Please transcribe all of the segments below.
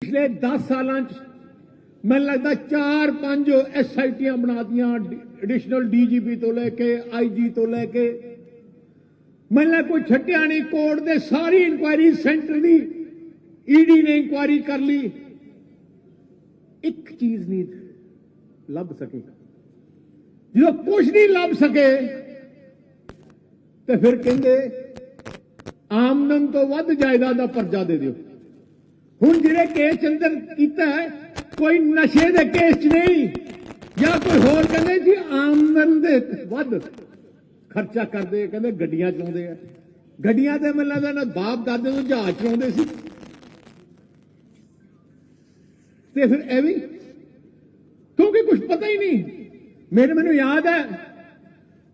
ਪਿਛਲੇ 10 ਸਾਲਾਂ ਚ ਮੈਨੂੰ ਲੱਗਦਾ 4-5 ਐਸਆਈਟੀਆਂ ਬਣਾਤੀਆਂ ਐਡੀਸ਼ਨਲ ਡੀਜੀਪੀ ਤੋਂ ਲੈ ਕੇ ਆਈਜੀ ਤੋਂ ਲੈ ਕੇ। ਮੈਨੂੰ ਲੱਗਦਾ ਕੋਈ ਛੱਡਿਆ ਨਹੀਂ, ਕੋਰਟ ਦੇ ਸਾਰੀ ਇਨਕੁਆਇਰੀ ਸੈਂਟਰ ਦੀ ਈਡੀ ਨੇ ਇਨਕੁਆਇਰੀ ਕਰ ਲਈ। ਇੱਕ ਚੀਜ਼ ਨਹੀਂ ਲੱਭ ਸਕੇ। ਜਦੋਂ ਕੁਝ ਨਹੀਂ ਲੱਭ ਸਕੇ, ਤੇ ਫਿਰ ਕਹਿੰਦੇ, ਆਮਦਨ ਤੋਂ ਵੱਧ ਜਾਇਦਾਦ ਦਾ ਪਰਚਾ ਦੇ ਦਿਓ। ਹੁਣ ਜਿਹੜੇ ਕੇਸ ਅੰਦਰ ਕੀਤਾ ਹੈ, ਕੋਈ ਨਸ਼ੇ ਦੇ ਕੇਸ 'ਚ ਨਹੀਂ, ਜਾਂ ਕੋਈ ਹੋਰ ਕਹਿੰਦੇ ਜੀ ਆਮਦਨ ਦੇ ਵੱਧ ਖਰਚਾ ਕਰਦੇ ਕਹਿੰਦੇ ਗੱਡੀਆਂ ਚਲਾਉਂਦੇ ਆ। ਗੱਡੀਆਂ ਤੇ ਮੈਨੂੰ ਲੱਗਦਾ ਨਾ ਬਾਪ ਦਾਦੇ ਤੋਂ ਜਹਾਜ਼ ਚਲਾਉਂਦੇ ਸੀ। ਤੇ ਫਿਰ ਇਹ ਵੀ, ਕਿਉਂਕਿ ਕੁਝ ਪਤਾ ਹੀ ਨਹੀਂ, ਮੇਰੇ ਮੈਨੂੰ ਯਾਦ ਹੈ,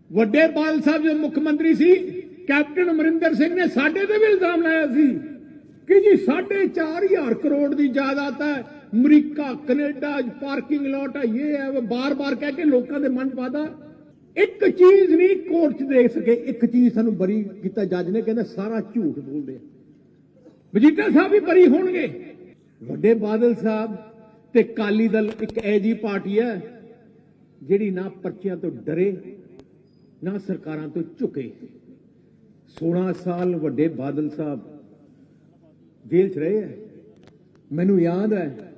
ਵੱਡੇ ਪਾਲ ਸਾਹਿਬ ਜੋ ਮੁੱਖ ਮੰਤਰੀ ਸੀ, ਕੈਪਟਨ ਅਮਰਿੰਦਰ ਸਿੰਘ ਨੇ ਸਾਡੇ ਤੇ ਵੀ ਇਲਜ਼ਾਮ ਲਾਇਆ ਸੀ। ਕਿ ਜੀ 4.5000 ਕਰੋੜ ਦੀ ਜਾਇਦਾਦ ਹੈ। ਅਮਰੀਕਾ, ਕੈਨੇਡਾ, ਪਾਰਕਿੰਗ ਲਾਟ ਹੈ। ਇਹ ਹੈ ਬਾਰ-ਬਾਰ ਕਹਿ ਕੇ ਲੋਕਾਂ ਦੇ ਮਨ 'ਚ ਪਾਦਾ। ਇੱਕ ਚੀਜ਼ ਨਹੀਂ ਕੋਰਟ 'ਚ ਦੇਖ ਸਕੇ। ਇੱਕ ਚੀਜ਼ ਸਾਨੂੰ ਬਰੀ ਕੀਤਾ ਜੱਜ ਨੇ, ਕਹਿੰਦਾ ਸਾਰਾ ਝੂਠ ਬੋਲਦੇ ਆ। ਮਜੀਠਾ ਸਾਹਿਬ ਵੀ ਬਰੀ ਹੋਣਗੇ। ਵੱਡੇ ਬਾਦਲ ਸਾਹਿਬ ਤੇ ਕਾਲੀ ਦਲ ਇੱਕ ਐਜੀ ਪਾਰਟੀ ਹੈ, ਜਿਹੜੀ ਨਾ ਪਰਚਿਆਂ ਤੋਂ ਡਰੇ, ਨਾ ਸਰਕਾਰਾਂ ਤੋਂ ਝੁਕੇ। 16 ਸਾਲ ਵੱਡੇ ਬਾਦਲ ਸਾਹਿਬ ਜੇਲ੍ਹ 'ਚ ਰਹੇ ਹੈ ਮੈਨੂੰ ਯਾਦ ਹੈ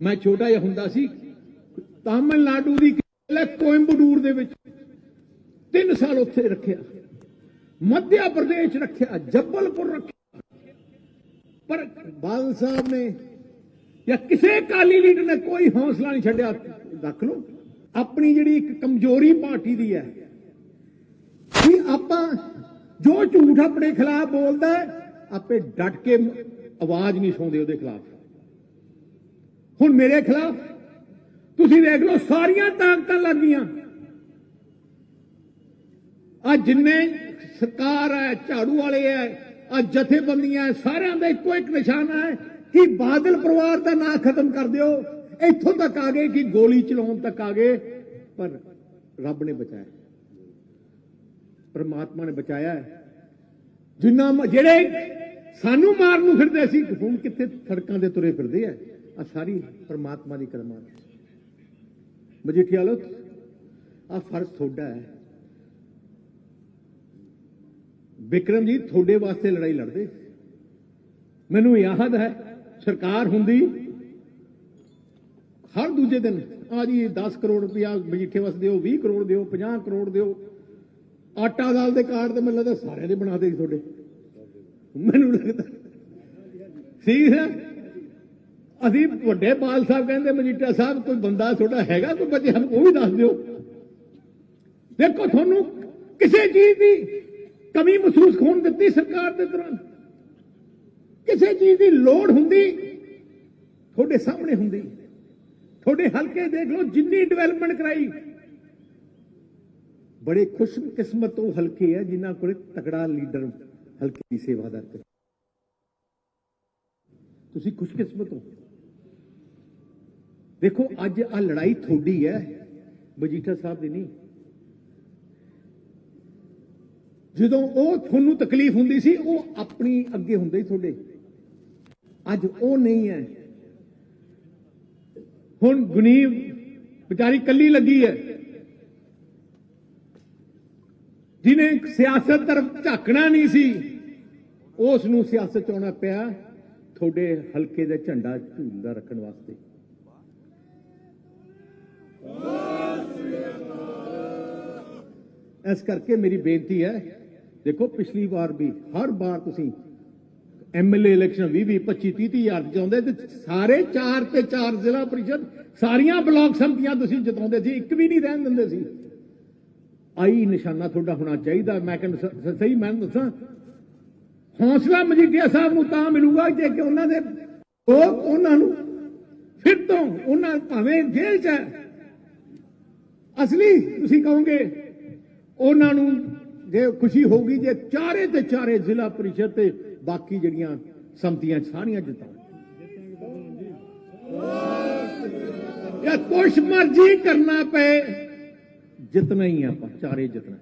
ਮੈਂ ਛੋਟਾ ਜਿਹਾ ਹੁੰਦਾ ਸੀ, ਤਾਮਿਲਨਾਡੂ ਦੀ ਕਿਲੇ ਕੋਇੰਬਟੂਰ ਦੇ ਵਿੱਚ 3 ਸਾਲ ਉੱਥੇ ਰੱਖਿਆ, ਮੱਧ ਪ੍ਰਦੇਸ਼ ਰੱਖਿਆ, ਜੱਬਲਪੁਰ ਰੱਖਿਆ। ਪਰ ਬਾਦਲ ਸਾਹਿਬ ਨੇ ਜਾਂ ਕਿਸੇ ਕਾਲੀ ਲੀਡਰ ਨੇ ਕੋਈ ਹੌਸਲਾ ਨਹੀਂ ਛੱਡਿਆ, ਰੱਖ ਲਓ। ਆਪਣੀ ਜਿਹੜੀ ਇੱਕ ਕਮਜ਼ੋਰੀ ਪਾਰਟੀ ਦੀ ਹੈ ਕਿ ਆਪਾਂ ਜੋ ਝੂਠ ਆਪਣੇ ਖਿਲਾਫ ਬੋਲਦਾ ਆਪੇ ਡਟ ਕੇ ਆਵਾਜ਼ ਨਹੀਂ ਸੁਣਦੇ ਉਹਦੇ ਖਿਲਾਫ। ਹੁਣ ਮੇਰੇ ਖਿਲਾਫ ਤੁਸੀਂ ਦੇਖ ਲਓ ਸਾਰੀਆਂ ਤਾਕਤਾਂ ਲੱਗੀਆਂ ਆ ਜਿੰਨੇ ਸਰਕਾਰ ਹੈ, ਝਾੜੂ ਵਾਲੇ ਹੈ ਆ ਜਥੇਬੰਦੀਆਂ ਸਾਰਿਆਂ ਦਾ ਇੱਕੋ ਇੱਕ ਨਿਸ਼ਾਨਾ ਹੈ ਕਿ ਬਾਦਲ ਪਰਿਵਾਰ ਦਾ ਨਾਂ ਖਤਮ ਕਰ ਦਿਓ। ਇੱਥੋਂ ਤੱਕ ਆ ਗਏ ਕਿ ਗੋਲੀ ਚਲਾਉਣ ਤੱਕ ਆ ਗਏ, ਪਰ ਰੱਬ ਨੇ ਬਚਾਇਆ। ਪਰਮਾਤਮਾ ਨੇ ਬਚਾਇਆ ਜਿੰਨਾ ਜਿਹੜੇ ਸਾਨੂੰ ਮਾਰਨ ਨੂੰ ਫਿਰਦੇ ਸੀ ਹੁਣ ਕਿੱਥੇ ਸੜਕਾਂ ਦੇ ਤੁਰੇ ਫਿਰਦੇ ਆ? ਆ ਸਾਰੀ ਪਰਮਾਤਮਾ ਦੀ ਕਲਮਾਂ ਮਜੀਠੀਆ ਲੋ ਆ ਫਰਜ਼ ਤੁਹਾਡਾ ਹੈ। ਵਿਕਰਮ ਜੀ ਤੁਹਾਡੇ ਵਾਸਤੇ ਲੜਾਈ ਲੜਦੇ। ਮੈਨੂੰ ਯਾਦ ਹੈ, ਸਰਕਾਰ ਹੁੰਦੀ, ਹਰ ਦੂਜੇ ਦਿਨ ਆ ਜੀ 10 ਕਰੋੜ ਰੁਪਇਆ ਮਜੀਠੇ ਵਾਸਤੇ ਦਿਓ 20 ਕਰੋੜ ਦਿਓ 50 ਕਰੋੜ ਦਿਓ। ਆਟਾ ਦਾਲ ਦੇ ਕਾਰਡ ਤੇ ਮੈਨੂੰ ਲੱਗਦਾ ਸਾਰਿਆਂ ਦੇ ਬਣਾ ਦੇ ਤੁਹਾਡੇ। ਮੈਨੂੰ ਲੱਗਦਾ। ਠੀਕ ਹੈ ਅਸੀਂ ਵੱਡੇ ਪਾਲ ਸਾਹਿਬ ਕਹਿੰਦੇ, ਮਜੀਠਾ ਸਾਹਿਬ, ਕੋਈ ਬੰਦਾ ਤੁਹਾਡਾ ਹੈਗਾ ਕੋਈ ਬੱਚੇ, ਸਾਨੂੰ ਉਹ ਵੀ ਦੱਸ ਦਿਓ। ਦੇਖੋ ਤੁਹਾਨੂੰ ਕਿਸੇ ਚੀਜ਼ ਦੀ ਕਮੀ ਮਹਿਸੂਸ ਹੋਣ ਦਿੱਤੀ ਸਰਕਾਰ ਦੇ ਦੌਰਾਨ। ਕਿਸੇ ਚੀਜ਼ ਦੀ ਲੋੜ ਹੁੰਦੀ, ਤੁਹਾਡੇ ਸਾਹਮਣੇ ਹੁੰਦੀ। ਤੁਹਾਡੇ ਹਲਕੇ ਦੇਖ ਲਓ, ਜਿੰਨੀ ਡਿਵੈਲਪਮੈਂਟ ਕਰਾਈ। ਬੜੇ ਖੁਸ਼ਕਿਸਮਤ ਉਹ ਹਲਕੇ ਆ, ਜਿਨ੍ਹਾਂ ਕੋਲ ਤਕੜਾ ਲੀਡਰ ਹਲਕੇ ਦੀ ਸੇਵਾਦਾਰ ਕਰ ਤੁਸੀਂ ਖੁਸ਼ਕਿਸਮਤ ਹੋ। ਦੇਖੋ ਅੱਜ ਆ ਲੜਾਈ ਤੁਹਾਡੀ ਹੈ, ਮਜੀਠਾ ਸਾਹਿਬ ਦੀ ਨਹੀਂ। ਜਦੋਂ ਉਹ ਤੁਹਾਨੂੰ ਤਕਲੀਫ ਹੁੰਦੀ ਸੀ, ਉਹ ਆਪਣੀ ਅੱਗੇ ਹੁੰਦੇ ਸੀ ਤੁਹਾਡੇ। ਅੱਜ ਉਹ ਨਹੀਂ ਹੈ। ਹੁਣ ਗੁਨੀਵ, ਵਿਚਾਰੀ ਕੱਲੀ ਲੱਗੀ ਹੈ। ਜਿਹਨੇ ਸਿਆਸਤ ਤਰਫ ਝਾਕਣਾ ਨਹੀਂ ਸੀ, ਉਸ ਨੂੰ ਸਿਆਸਤ ਚ ਆਉਣਾ ਪਿਆ ਤੁਹਾਡੇ ਹਲਕੇ ਦਾ ਝੰਡਾ ਝੂਲਦਾ ਰੱਖਣ ਵਾਸਤੇ। ਇਸ ਕਰਕੇ ਮੇਰੀ ਬੇਨਤੀ ਹੈ, ਦੇਖੋ ਪਿਛਲੀ ਵਾਰ ਵੀ, ਹਰ ਵਾਰ ਤੁਸੀਂ ਐਮਐਲਏ ਇਲੈਕਸ਼ਨ 20 20 25 30 ਹਜ਼ਾਰ ਚਾਹੁੰਦੇ ਤੇ ਸਾਰੇ ਚਾਰ ਤੇ ਚਾਰ ਜ਼ਿਲ੍ਹਾ ਪਰਿਸ਼ਦ ਸਾਰੀਆਂ ਬਲਾਕ ਸੰਮਤੀਆਂ ਤੁਸੀਂ ਜਿਤਾਉਂਦੇ ਸੀ, ਇੱਕ ਵੀ ਨਹੀਂ ਰਹਿਣ ਦਿੰਦੇ ਸੀ। ਆਈ ਨਿਸ਼ਾਨਾ ਤੁਹਾਡਾ ਹੋਣਾ ਚਾਹੀਦਾ। ਮੈਂ ਕਹਿੰਦਾ ਸਹੀ ਮੈਂ ਦੱਸਾਂ। ਹੌਸਲਾ ਮਜੀਠੀਆ ਸਾਹਿਬ ਨੂੰ ਤਾਂ ਮਿਲੂਗਾ ਜੇ ਕਿ ਉਹਨਾਂ ਦੇ ਲੋਕ ਉਹਨਾਂ ਨੂੰ ਫਿਰ ਤੋਂ ਉਹਨਾਂ ਭਾਵੇਂ ਜੇਲ੍ਹ 'ਚ ਅਸਲੀ ਤੁਸੀਂ ਕਹੋਗੇ, ਉਹਨਾਂ ਨੂੰ ਜੇ ਖੁਸ਼ੀ ਹੋਊਗੀ ਜੇ ਚਾਰੇ ਤੇ ਚਾਰੇ ਜ਼ਿਲ੍ਹਾ ਪਰਿਸ਼ਦ ਤੇ ਬਾਕੀ ਜਿਹੜੀਆਂ ਸੰਮਤੀਆਂ ਸਾਰੀਆਂ ਜਿਤਾਉਣ ਜਾਂ ਕੁਛ ਮਰਜ਼ੀ ਕਰਨਾ ਪਏ ਜਿੱਤਣਾ ਹੀ ਆਪਾਂ ਚਾਰੇ ਜਿੱਤਣਾ